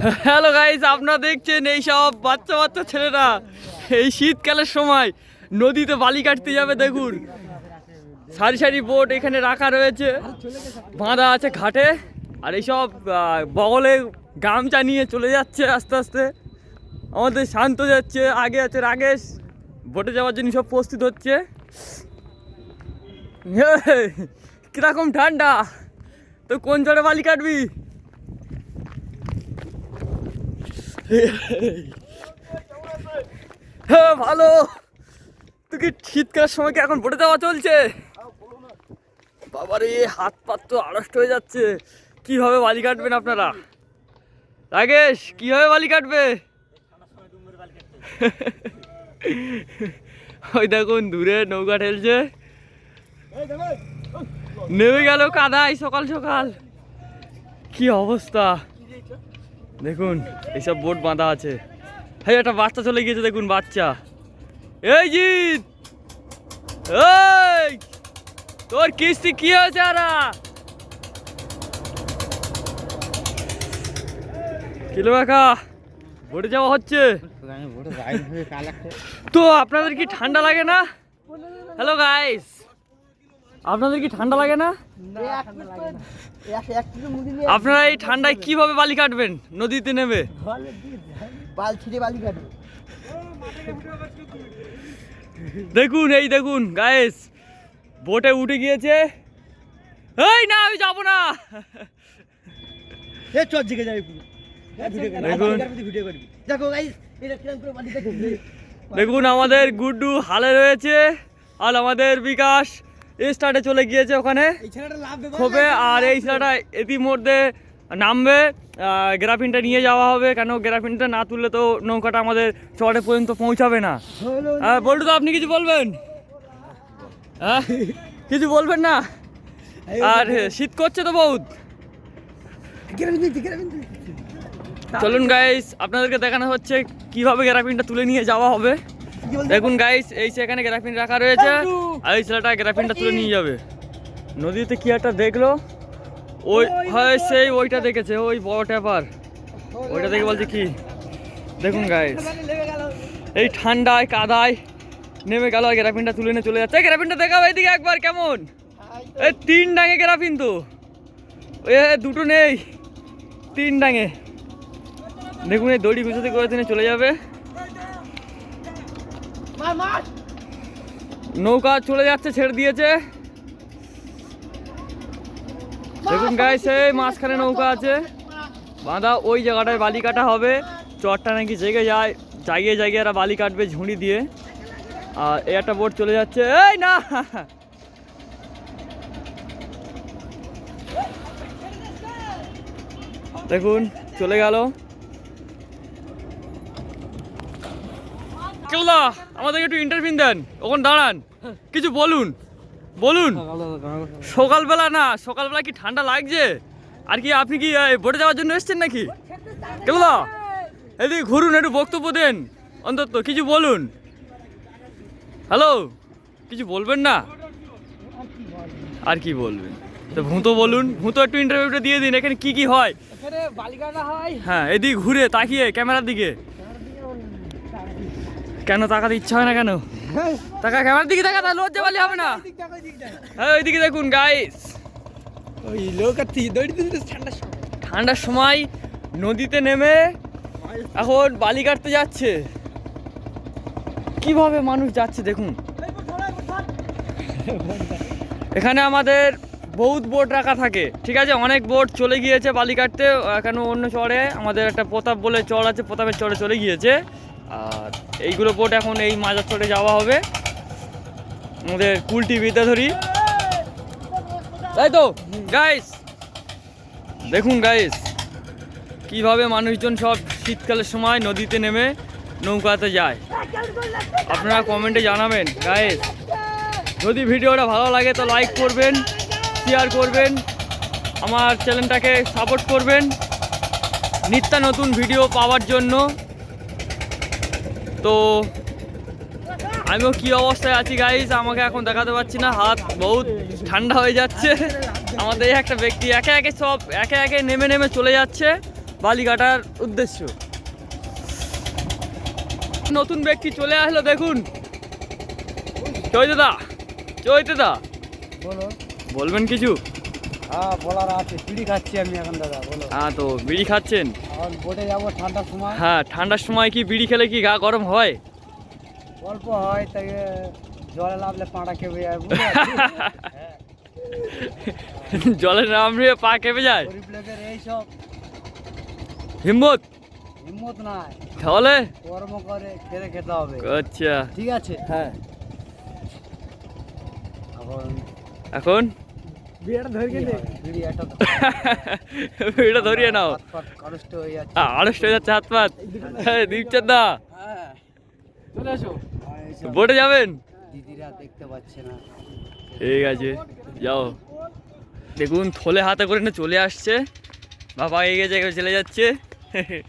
Hello guys আপনারা দেখছেন এই সব বাচ্চা বাচ্চা ছেলেরা। এই শীতকালের সময় নদীতে বালি কাটতে যাবে, দেখুন। সারি সারি বোট এখানে রাখা রয়েছে। বাঁধা আছে ঘাটে। আর এইসব বগলে গামছা নিয়ে চলে যাচ্ছে আস্তে আস্তে। আমাদের শান্ত যাচ্ছে, আগে আছে রাগেশ। বোটে যাওয়ার জন্য সব প্রস্তুত হচ্ছে। কীরকম ঠান্ডা। তো কোন জড়ে বালি কাটবি? হ্যাঁ ভালো। তুই কি শীতকালের সময় কি এখন বোটে যাওয়া চলছে? বাবারে, হাত পাত তো আড়ষ্ট হয়ে যাচ্ছে। কীভাবে বালি কাটবেন আপনারা? রাগেশ, কীভাবে বালি কাটবে? ওই দেখুন, দূরে নৌকা ঠেলছে। নেমে গেল কাদাই সকাল সকাল। কি অবস্থা? দেখুন এইসব বোট বাঁধা আছে। হ্যাঁ একটা বাচ্চা চলে গিয়েছে দেখুন বাচ্চা। এই জিৎ! এই! তোর কিস্তি কি হয়েছে আরা? কিলো কাকা বোটে যাওয়া হচ্ছে? তো আপনাদের কি ঠান্ডা লাগে না? হ্যালো গাইস আপনাদের কি ঠান্ডা লাগে না? আপনারা এই ঠান্ডায় কীভাবে বালি কাটবেন? নদীতে কাটবে। দেখুন এই দেখুন গায়েস বোটে উঠে গিয়েছে। এই না আমি যাব না। দেখুন আমাদের গুড্ডু হালে রয়েছে। আর আমাদের বিকাশ স্টার্টে চলে গিয়েছে ওখানে। খোবে আর এই ছেলেটা ইতিমধ্যে নামবে গ্রাফিনটা নিয়ে যাওয়া হবে কেন গ্রাফিনটা না তুললে তো নৌকাটা আমাদের চড়ে পর্যন্ত পৌঁছাবে না। হ্যাঁ বল্টু তো আপনি কিছু বলবেন? হ্যাঁ কিছু বলবেন না? আর শীত করছে তো বহুত। চলুন গাইস আপনাদেরকে দেখানো হচ্ছে কীভাবে গ্রাফিনটা তুলে নিয়ে যাওয়া হবে। দেখুন গাইস এই সেখানে গ্রাফিন রাখা রয়েছে। আর এই ছেলেটা গ্রাফিনটা তুলে নিয়ে যাবে। নদীতে কি একটা দেখল? ওই হয় সেই ওইটা দেখেছে ওই বড় ট্যাপার ওইটা দেখে বলছে কি? দেখুন গাইস এই ঠান্ডায় কাদায় নেমে গেল আর গ্রাফিনটা তুলে নিয়ে চলে যাচ্ছে। গ্রাফিনটা দেখাও এইদিকে একবার কেমন? এই তিন ডাঙে গ্রাফিন তো। এ দুটো নেই। তিন ডাঙে। দেখুন এই দড়ি গুছাতে করে দিনে চলে যাবে। নৌকা চলে যাচ্ছে, ছেড়ে দিয়েছে। দেখুন গাইস এই মাঝখানে নৌকা আছে। বাঁধা ওই জায়গাটায় বালি কাটা হবে। চরটা নাকি জেগে যায়। জায়গায় জায়গায় এরা বালি কাটবে ঝুড়ি দিয়ে। আর এই একটা বোট চলে যাচ্ছে। এই না! দেখুন, চলে গেল। আমাদেরকে একটু ইন্টারভিউ দেন। ওখানে দাঁড়ান। কিছু বলুন। বলুন। সকালবেলা না সকালবেলা কি ঠান্ডা লাগছে? আর কি আপনি কি বোটে যাওয়ার জন্য এসেছেন নাকি? কেউদা এদিকে ঘুরুন একটু বক্তব্য দেন। অন্তত কিছু বলুন। হ্যালো? কিছু বলবেন না? আর কি বলবেন? তো ভূতো বলুন। ভূতো একটু ইন্টারভিউটা দিয়ে দিন এখানে কি কি হয়? হয়। হ্যাঁ এদিকে ঘুরে তাকিয়ে ক্যামেরার দিকে। কেন তাকাতে ইচ্ছা হয় না কেন? তাকা ক্যামেরার দিকে তাকা তাহলে লজ্জা পালি হবে না। হ্যাঁ ওইদিকে দেখুন গাইস ওই লোক আর তুই দড়ি দিতে সময়। ঠান্ডার সময় নদীতে নেমে এখন বালি কাটতে যাচ্ছে। কীভাবে মানুষ যাচ্ছে দেখুন। এখানে আমাদের বহুত বোট রাখা থাকে ঠিক আছে? অনেক বোট চলে গিয়েছে বালি কাটতে। কেন অন্য চড়ে আমাদের একটা প্রতাপ বলে চড় আছে প্রতাপের চড়ে চলে গিয়েছে। আর এইগুলো বোট এখন এই মাজার চড়ে যাওয়া হবে। আমাদের কুলটি বিদ্যাধরী তাই তো গাইস দেখুন গাইস কীভাবে মানুষজন সব শীতকালের সময় নদীতে নেমে নৌকাতে যায়। আপনারা কমেন্টে জানাবেন গাইস যদি ভিডিওটা ভালো লাগে তো লাইক করবেন শেয়ার করবেন, আমার চ্যানেলটাকে সাপোর্ট করবেন। নিত্য নতুন ভিডিও পাওয়ার জন্য। তো আমিও কি অবস্থায় আছি গাইস আমাকে এখন দেখাতে পারছি না। হাত বহুত ঠান্ডা হয়ে যাচ্ছে। আমাদের এই একটা ব্যক্তি একে একে সব একে একে নেমে নেমে চলে যাচ্ছে বালি কাটার উদ্দেশ্য। নতুন ব্যক্তি চলে আসলো দেখুন। চৈতে দা চৈতে দা বলবেন কিছু? হ্যাঁ বলার আছে পিড়ি খাচ্ছি আমি এখন দাদা বলো। হ্যাঁ তো বিড়ি খাচ্ছেন? এখন বোটে যাব ঠান্ডার সময়। হ্যাঁ ঠান্ডার সময় কি বিড়ি খেলে কি গা গরম হয়? অল্প হয় তাই জলে নামলে পাড়া কেঁপে যায়? হ্যাঁ নামলে পা কেঁপে যায়? গরিব লোকের এইসব হিম্মত? হিম্মত নাই। তাহলে? কর্ম করে খেতে খেতে হবে। আচ্ছা। ঠিক আছে? হ্যাঁ। এখন এখন? বিড়িটা ধরিয়ে নাও। হাত হয়ে যাচ্ছে। আড়ষ্ট হয়ে যাচ্ছে হাত পাত দীপচাঁদ দা। হ্যাঁ। চলে আসো। বোটে যাবেন? দিদিরা দেখতে পাচ্ছে না। ঠিক আছে যাও। দেখুন থলে হাতে করে নিয়ে চলে আসছে। বাবা এগিয়ে জায়গায় চলে যাচ্ছে।